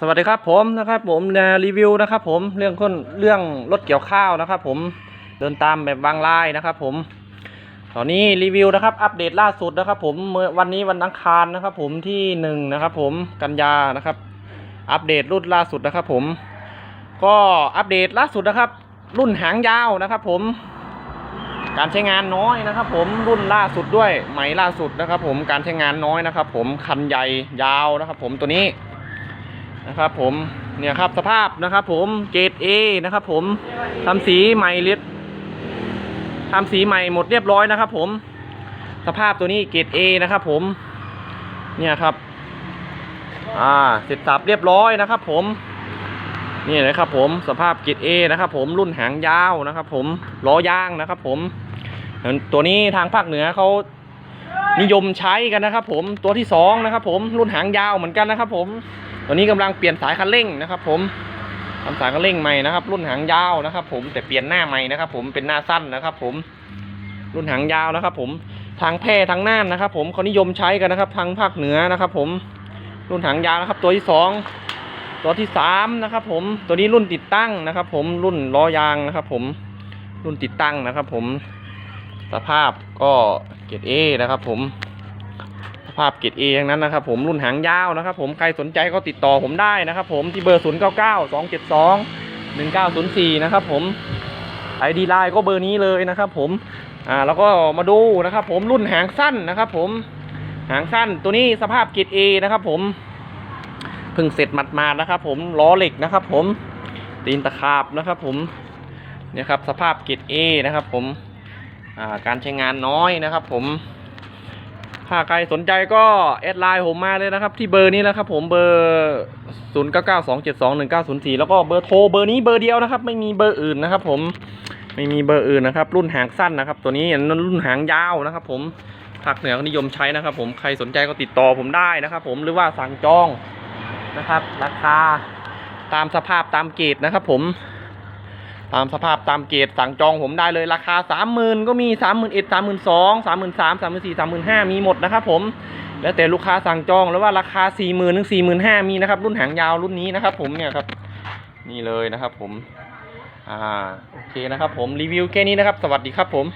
สวัสดีครับผมนะครับผมรีวิวนะครับผมเรื่องคนเรื่องรถเกี่ยวข้าวนะครับผมเดินตามแบบบางลายนะครับผมตอนนี้รีวิวนะครับอัปเดตล่าสุดนะครับผมเมื่อวันนี้วันอังคารนะครับผมที่หนึ่งนะครับผมกันยานะครับ อัปเดตรุ่นล่าสุดนะครับผม ก็อัปเดตล่าสุดนะครับ รุ่นหางยาวนะครับผม การใช้งานน้อยนะครับ ผมรุ่นล่าสุดด้วยใหมล่าสุดนะครับ ผมการใช้งานน้อยนะครับ ผมคันใหญ่ยาวนะครับ ผมตัวนี้ นะครับผมเนี่ยครับสภาพนะครับผมเกรด A นะครับผมทำสีใหม่เรียบทำสีใหม่หมดเรียบร้อยนะครับผมสภาพตัวนี้เกรด A นะครับผมเนี่ยครับอ่าเสร็จสับเรียบร้อยนะครับผมนี่เลยครับผมสภาพเกรด A นะครับผมรุ่นหางยาวนะครับผมล้อยางนะครับผมตัวนี้ทางภาคเหนือเขานิยมใช้กันนะครับผมตัวที่สองนะครับผมรุ่นหางยาวเหมือนกันนะครับผม ตอนนี้กำลังเปลี่ยนสายคันเร่งนะครับผมทำสายคันเร่งใหม่นะครับ รุ่นหางยาวนะครับ ผมแต่เปลี่ยนหน้าใหม่นะครับ ผมเป็นหน้าสั้นนะครับ ผม รุ่นหางยาวนะครับ ผมทางแพร่ทางน่านนะครับ ผมเขานิยมใช้กันนะครับ ทางภาคเหนือนะครับ ผมรุ่นหางยาวนะครับ ตัวที่สองตัวที่สามนะครับ ผมตัวนี้รุ่นติดตั้งนะครับ ผมรุ่นล้อยางนะครับ ผมรุ่นติดตั้งนะครับ ผมสภาพก็เกรดเอนะครับ ผม สภาพเกรดเออย่างนั้นนะครับ ผมรุ่นหางยาวนะครับ ผมใครสนใจก็ติดต่อผมได้นะครับ ผมที่เบอร์ 0 9 9 2 7 2 1 9 0 4 นะครับ ผมไอดีไลน์ก็เบอร์นี้เลยนะครับ ผมอ่าแล้วก็มาดูนะครับ ผมรุ่นหางสั้นนะครับ ผมหางสั้นตัวนี้สภาพเกรดเอนะครับ ผมเพิ่งเสร็จหมาดๆนะครับ ผมล้อเหล็กนะครับ ผมตีนตะขาบนะครับ ผมเนี่ยครับสภาพเกรดเอนะครับ ผมอ่าการใช้งานน้อยนะครับ ผม ถ้าใครสนใจก็แอดไลน์ผมมาเลยนะครับ ที่เบอร์นี้นะครับ ผมเบอร์ 0 9 9 2 7 2 1 9 0 4 แล้วก็เบอร์โทรเบอร์นี้เบอร์เดียวนะครับ ไม่มีเบอร์อื่นนะครับ ผมไม่มีเบอร์อื่นนะครับ รุ่นหางสั้นนะครับ ตัวนี้นั่นรุ่นหางยาวนะครับ ผมภาคเหนือนิยมใช้นะครับ ผมใครสนใจก็ติดต่อผมได้นะครับ ผมหรือว่าสั่งจองนะครับ ราคาตามสภาพตามเกรดนะครับ ผม ตามสภาพตามเกรดสั่งจองผมได้เลยราคาสามหมื่นก็มีสามหมื่นเอ็ดสามหมื่นสองสามหมื่นสามสามหมื่นสี่สามหมื่นห้ามีหมดนะครับผม แล้วแต่ลูกค้าสั่งจองแล้วว่าราคาสี่หมื่นถึงสี่หมื่นห้ามีนะครับ รุ่นหางยาวรุ่นนี้นะครับผมเนี่ยครับ นี่เลยนะครับผม อ่า โอเคนะครับผมรีวิวแค่นี้นะครับ สวัสดีครับผม